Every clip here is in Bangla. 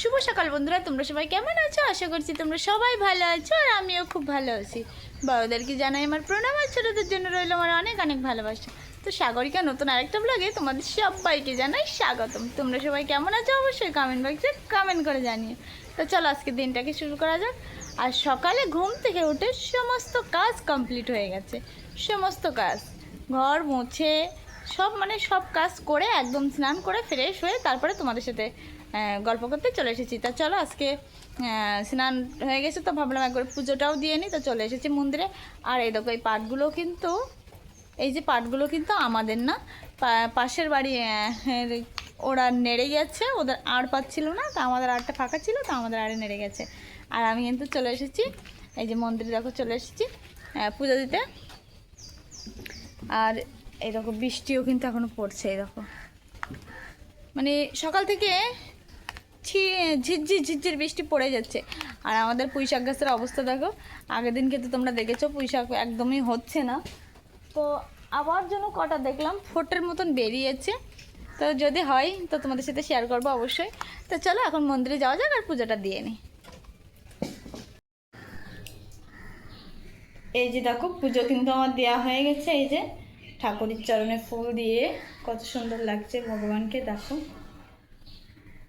শুভ সকাল বন্ধুরা, তোমরা সবাই কেমন আছো? আশা করছি তোমরা সবাই ভালো আছো আর আমিও খুব ভালো আছি। বড়োদেরকে জানাই আমার প্রণাম আর ছোটোদের জন্য রইল আমার অনেক অনেক ভালোবাসা। তো সাগরিকা, নতুন আরেকটা ব্লগে তোমাদের সবাইকে জানাই স্বাগতম। তোমরা সবাই কেমন আছো? অবশ্যই কমেন্ট বক্সে কমেন্ট করে জানিও। তো চলো আজকে দিনটাকে শুরু করা যাক। আর সকালে ঘুম থেকে উঠে সমস্ত কাজ কমপ্লিট হয়ে গেছে। সমস্ত কাজ। ঘর মুছে, সব মানে সব কাজ করে একদম স্নান করে ফ্রেশ হয়ে তারপরে তোমাদের সাথে গল্প করতে চলে এসেছি। তা চলো আজকে স্নান হয়ে গেছে তো ভাবলাম একবার পুজোটাও দিয়ে নিই। তো চলে এসেছি মন্দিরে। আর এই দেখো, এই পাটগুলো কিন্তু, এই যে পাটগুলো কিন্তু আমাদের না পাশের বাড়ি ওরা নেড়ে গেছে, ওদের আড় পাচ্ছিল না, তো আমাদের আড়টা ফাঁকা ছিল, তো আমাদের আড়ে নেড়ে গেছে। আর আমি কিন্তু চলে এসেছি, এই যে মন্দিরে দেখো চলে এসেছি পুজো দিতে। আর এই এরকম বৃষ্টিও কিন্তু এখনও পড়ছে এরকম মানে সকাল থেকে ঝিরঝির ঝিরঝির বৃষ্টি পড়ে যাচ্ছে। আর আমাদের পুঁই শাক গাছের অবস্থা দেখো, আগের দিন কিন্তু তোমরা দেখেছ পুঁই শাক একদমই হচ্ছে না। তো আবার যেন কটা দেখলাম, ফোটের মতন বেরিয়েছে। তো যদি হয়, তো তোমাদের সাথে শেয়ার করব অবশ্যই। তো চলো এখন মন্দিরে যাওয়া যাক আর পুজোটা দিয়ে নিই এই যে দেখো, পুজো কিন্তু আমার দেওয়া হয়ে গেছে, এই যে ঠাকুরের চরণে ফুল দিয়ে কত সুন্দর লাগছে, ভগবানকে দেখো।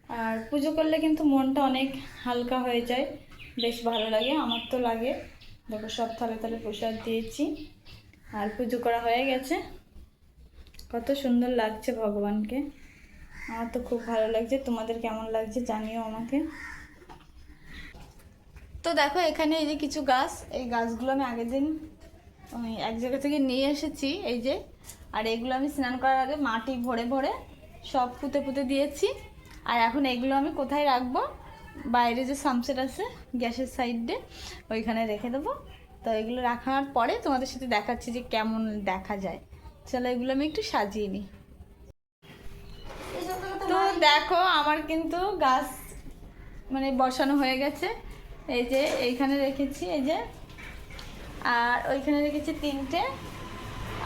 আর পুজো করলে কিন্তু মনটা অনেক হালকা হয়ে যায়। বেশ ভালো লাগে, আমার তো লাগে। দেখো, সব থালে থালে প্রসাদ দিয়েছি। আর পুজো করা হয়ে গেছে। কত সুন্দর লাগছে ভগবানকে। আমার তো খুব ভালো লাগছে। তোমাদের কেমন লাগছে জানিও আমাকে। তো দেখো, এখানে এই যে কিছু গাছ, এই গাছগুলো আমি আগের দিন ওই এক জায়গা থেকে নিয়ে এসেছি, এই যে। আর এগুলো আমি স্নান করার আগে মাটি ভরে ভরে সব পুঁতে পুঁতে দিয়েছি। আর এখন এগুলো আমি কোথায় রাখব? বাইরে যে সামসেট আছে, গ্যাসের সাইডে ওইখানে রেখে দেবো। তো এগুলো রাখার পরে তোমাদের সাথে দেখাচ্ছি যে কেমন দেখা যায়। চলো এগুলো আমি একটু সাজিয়ে নিই। তো দেখো, আমার কিন্তু গাছ মানে বসানো হয়ে গেছে। এই যে এইখানে রেখেছি, এই যে। আর ওইখানে রেখেছি তিনটে।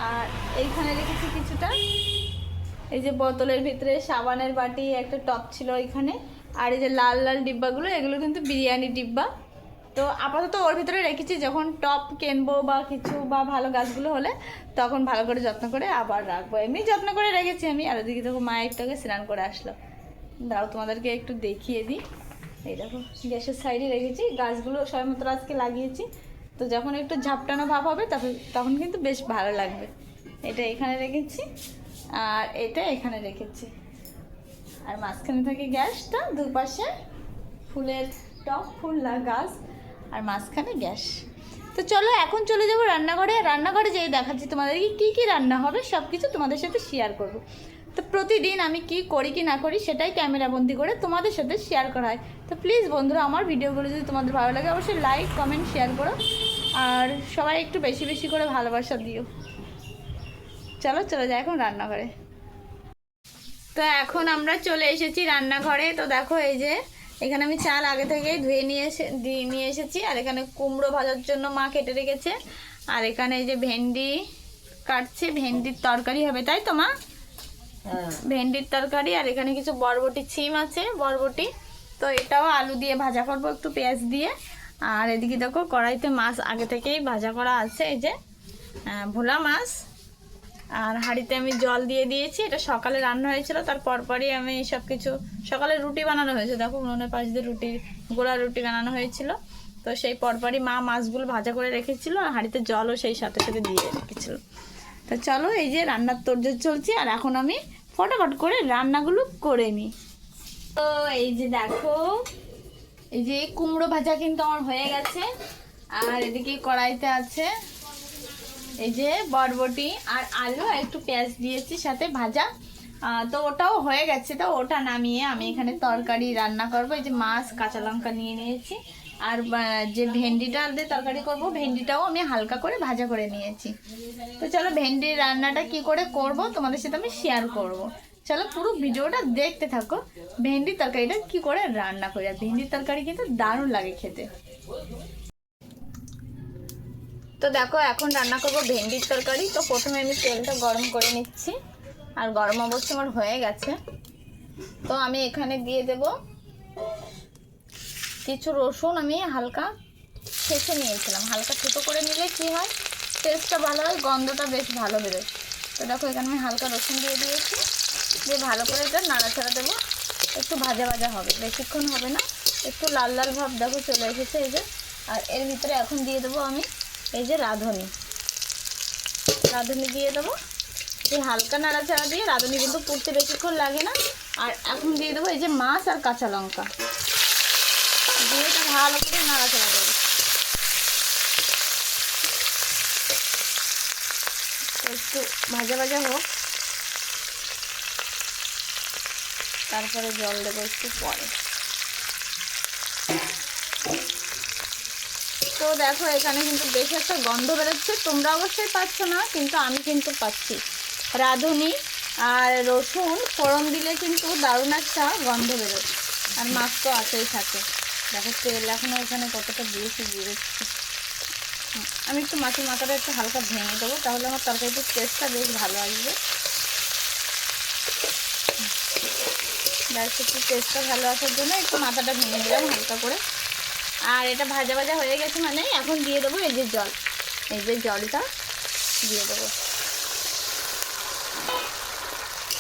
আর এইখানে রেখেছি কিছুটা। এই যে বোতলের ভিতরে সাবানের বাটি, একটা টপ ছিল ওইখানে, আর এই যে লাল লাল ডিব্বাগুলো, এগুলো কিন্তু বিরিয়ানি ডিব্বা। তো আপাতত ওর ভিতরে রেখেছি, যখন টপ কিনবো বা কিছু বা ভালো গাছগুলো হলে, তখন ভালো করে যত্ন করে আবার রাখব। এমনি যত্ন করে রেখেছি আমি, আর ওদিকে দেখো মা একটাকে স্নান করে আসলো। দাও তোমাদেরকে একটু দেখিয়ে দিই। এই দেখো, গ্যাসের সাইডে রেখেছি, গাছগুলো সবেমাত্র আজকে লাগিয়েছি। তো যখন একটু ঝাপটানো ভাব হবে, তখন তখন কিন্তু বেশ ভালো লাগবে। এটা এখানে রেখেছি। আর এটা এখানে রেখেছি। আর মাঝখানে থাকে গ্যাসটা, দুপাশে ফুলের টপ ফুল গাছ, আর মাঝখানে গ্যাস। তো চলো এখন চলে যাব রান্নাঘরে। রান্নাঘরে যেয়ে দেখাচ্ছি তোমাদেরকে কী কী রান্না হবে সব কিছু তোমাদের সাথে শেয়ার করব। তো প্রতিদিন আমি কি করি কি না করি সেটাই ক্যামেরা বন্দি করে তোমাদের সাথে শেয়ার করা হয়। তো প্লিজ বন্ধুরা, আমার ভিডিওগুলো যদি তোমাদের ভালো লাগে, অবশ্যই লাইক কমেন্ট শেয়ার করো। আর সবাই একটু বেশি বেশি করে ভালোবাসা দিও। চলো চলে যাই এখন রান্নাঘরে। তো এখন আমরা চলে এসেছি রান্নাঘরে। তো দেখো এই যে এখানে আমি চাল আগে থেকেই ধুয়ে নিয়ে এসে দিয়ে নিয়ে এসেছি। আর এখানে কুমড়ো ভাজার জন্য মা কেটে রেখেছে। আর এখানে এই যে ভেন্ডি কাটছে ভেন্ডির তরকারি হবে তাই তো মা? ভেন্ডির তরকারি আর এখানে কিছু বরবটি ছিম আছে বরবটি। তো এটাও আলু দিয়ে ভাজা করব একটু পেঁয়াজ দিয়ে। আর এদিকে দেখো কড়াইতে মাছ আগে থেকেই ভাজা করা আছে এই যে ভোলা মাছ। আর হাঁড়িতে আমি জল দিয়ে দিয়েছি, এটা সকালে রান্না হয়েছিল, তার পরপরই আমি সব কিছু সকালে রুটি বানানো হয়েছে, দেখো উনুনের পাশ দিয়ে রুটি গোলা রুটি বানানো হয়েছিল, তো সেই পরপরই মা মাছগুলো ভাজা করে রেখেছিল আর হাঁড়িতে জলও সেই সাথে সাথে দিয়ে রেখেছিল। তো চলো এই যে রান্নার তোরজোর চলছে, আর এখন আমি ফটাফট করে রান্নাগুলো করে নিই তো এই যে দেখো, এই যে কুমড়ো ভাজা কিন্তু আমার হয়ে গেছে, আর এদিকে কড়াইতে আছে এই যে বরবটি আর আলু একটু পেঁয়াজ দিয়েছি, সাথে ভাজা। তো ওটাও হয়ে গেছে তো, ওটা নামিয়ে আমি এখানে তরকারি রান্না করব। এই যে মাছ, কাঁচা লঙ্কা নিয়ে নিয়েছি। আর যে ভেন্ডিটা দিয়ে তরকারি করব, ভেন্ডিটাও আমি হালকা করে ভাজা করে নিয়েছি। তো চলো ভেন্ডির রান্নাটা কি করে করব, তোমাদের সাথে আমি শেয়ার করব। চলো পুরো ভিডিওটা দেখতে থাকো, ভেন্ডির তরকারিটা কি করে রান্না করি। আর ভেন্ডির তরকারি কিন্তু দারুণ লাগে খেতে। তো দেখো, এখন রান্না করব ভেন্ডির তরকারি। তো প্রথমে আমি তেলটা গরম করে নিচ্ছি। আর গরম অবশ্যই আমার হয়ে গেছে। তো আমি এখানে দিয়ে দেব কিছু রসুন। আমি হালকা ছেঁচে নিয়েছিলাম। হালকা ছোটো করে নিলে কি হয়? টেস্টটা ভালো হয়, গন্ধটা বেশ ভালো বেরোয়। তো দেখো, এখানে আমি হালকা রসুন দিয়ে দিয়েছি। দিয়ে ভালো করে এটা নাড়াচাড়া দেবো। একটু ভাজা ভাজা হবে, বেশিক্ষণ হবে না। একটু লাল লাল ভাব দেখো চলে এসেছে এই যে। আর এর ভিতরে এখন দিয়ে দেবো আমি এই যে রাঁধুনি। রাঁধুনি দিয়ে দেবো। এই হালকা নাড়াচাড়া দিয়ে রাঁধুনি কিন্তু পুড়তে বেশিক্ষণ লাগে না। আর এখন দিয়ে দেবো এই যে মাছ আর কাঁচা লঙ্কা। দিয়ে তো ভালো করে নাড়াচাড়া দেবো একটু ভাজা ভাজা হোক। তারপরে জল দেবো একটু পরে। তো দেখো, এখানে কিন্তু বেশ একটা গন্ধ বেরোচ্ছে। তোমরা অবশ্যই পাচ্ছ না, কিন্তু আমি কিন্তু পাচ্ছি। রাঁধুনি আর রসুন, ফোড়ন দিলে কিন্তু দারুণ একটা গন্ধ বেরোয় আর মাছ তো আছেই থাকে দেখো, তেল এখনও এখানে কতটা দিয়েছি দিয়েছি। আমি একটু মাছের মাথাটা একটু হালকা ভেঙে দেবো, তাহলে আমার তরকারিটির টেস্টটা বেশ ভালো আসবে। ব্যাস, একটু টেস্টটা ভালো আসার জন্য একটু মাথাটা ভেঙে দিলাম হালকা করে। আর এটা ভাজা ভাজা হয়ে গেছে মানে এখন দিয়ে দেবো এই যে জল। এই যে জলটা দিয়ে দেবো।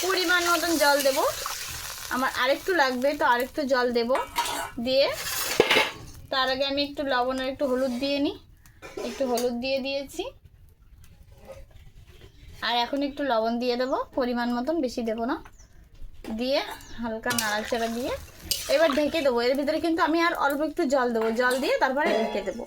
পরিমাণ মতন জল দেব। আমার আরেকটু লাগবে তো আরেকটু জল দেব। দিয়ে তার আগে আমি একটু লবণ আর একটু হলুদ দিয়ে নিই। একটু হলুদ দিয়ে দিয়েছি। আর এখন একটু লবণ দিয়ে দেবো। পরিমাণ মতন বেশি দেবো না। দিয়ে হালকা নাড়াচাড়া দিয়ে এবার ঢেকে দেবো। এর ভিতরে কিন্তু আমি আর অল্প একটু জল দেবো। জল দিয়ে তারপরে ঢেকে দেবো।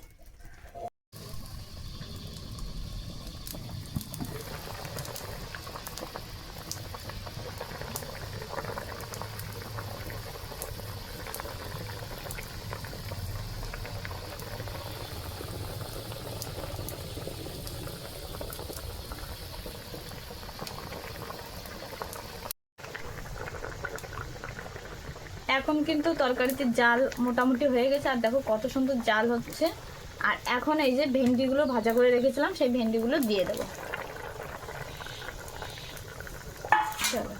এখন কিন্তু তরকারিতে জাল মোটামুটি হয়ে গেছে, আর দেখো কত সুন্দর জাল হচ্ছে। আর এখন এই যে ভেন্ডিগুলো ভাজা করে রেখেছিলাম, সেই ভেন্ডিগুলো দিয়ে দেবো। চলো।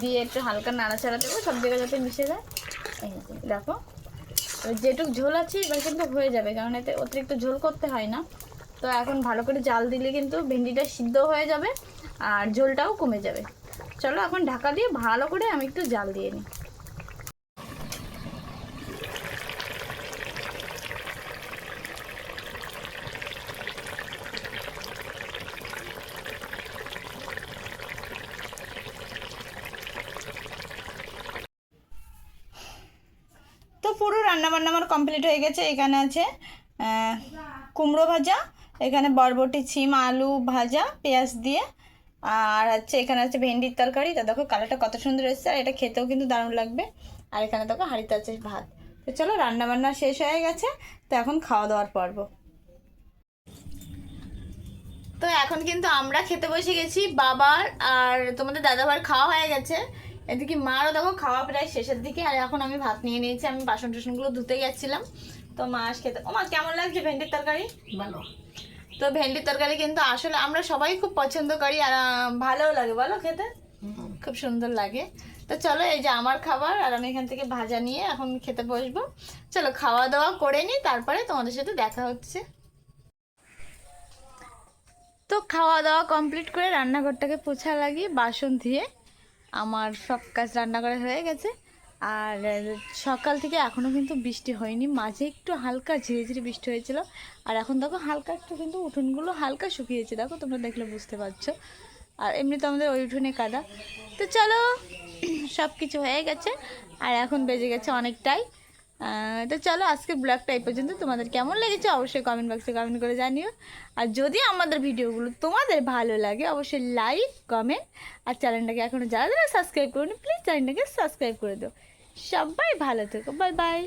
দিয়ে একটু হালকা নাড়াচাড়া দেবো, সব জায়গায় যাতে মিশে যায়। দেখো। যেটুক ঝোল আছে, এবার কিন্তু হয়ে যাবে, কারণ এতে অতিরিক্ত ঝোল করতে হয় না। তো এখন ভালো করে জাল দিলে কিন্তু ভেন্ডিটা সিদ্ধ হয়ে যাবে, আর ঝোলটাও কমে যাবে। চলো, এখন ঢাকা দিয়ে ভালো করে আমি একটু জাল দিয়ে নিই তো পুরো রান্নাবান্না আমার কমপ্লিট হয়ে গেছে। এখানে আছে কুমড়ো ভাজা, এখানে বরবটি, ছিম, আলু ভাজা, পেঁয়াজ দিয়ে, আর হচ্ছে এখানে আছে ভেন্ডির তরকারি। তা দেখো কালারটা কত সুন্দর এসেছে, আর এটা খেতেও কিন্তু দারুণ লাগবে। আর এখানে দেখো হাঁড়িতে আছে ভাত। তো চলো রান্নাবান্না শেষ হয়ে গেছে, তো এখন খাওয়া দাওয়ার পর্ব। তো এখন কিন্তু আমরা খেতে বসে গেছি, বাবার আর তোমাদের দাদাভার খাওয়া হয়ে গেছে। এদিকে মারও দেখো খাওয়া প্রায় শেষের দিকে আর এখন আমি ভাত নিয়ে নিয়েছি আমি বাসন টাসনগুলো ধুতে গেছিলাম। তো মা আজ খেতে ও মা কেমন লাগছে ভেন্ডির তরকারি? ভালো। তো ভেন্ডির তরকারি কিন্তু আসলে আমরা সবাই খুব পছন্দ করি আর ভালোও লাগে বলো খেতে? খুব সুন্দর লাগে। তো চলো এই যে আমার খাবার আর আমি এখান থেকে ভাজা নিয়ে এখন খেতে বসবো। চলো খাওয়া দাওয়া করে নিই তারপরে তোমাদের সাথে দেখা হচ্ছে। তো খাওয়া দাওয়া কমপ্লিট করে রান্নাঘরটাকে পোছা লাগিয়ে বাসন ধুয়ে আমার সব কাজ রান্না করা হয়ে গেছে। আর সকাল থেকে এখনও কিন্তু বৃষ্টি হয়নি, মাঝে একটু হালকা ঝিরে ঝিরে বৃষ্টি হয়েছিল। আর এখন দেখো হালকা একটু কিন্তু উঠোনগুলো হালকা শুকিয়েছে, দেখো তোমরা দেখলে বুঝতে পারছ। আর এমনি তো আমাদের ওই উঠোনে কাদা। তো চলো সব কিছু হয়ে গেছে। আর এখন বেজে গেছে অনেকটাই। তো চলো আজকে ব্লগটা এই পর্যন্ত। তোমাদের কেমন লেগেছে অবশ্যই কমেন্ট বক্সে কমেন্ট করে জানিও। আর যদি আমাদের ভিডিওগুলো তোমাদের ভালো লাগে, অবশ্যই লাইক কমেন্ট আর চ্যানেলটাকে এখনও যারা যারা সাবস্ক্রাইব করুন প্লিজ চ্যানেলটাকে সাবস্ক্রাইব করে দিও। সবাই ভালো থেকো। Bye bye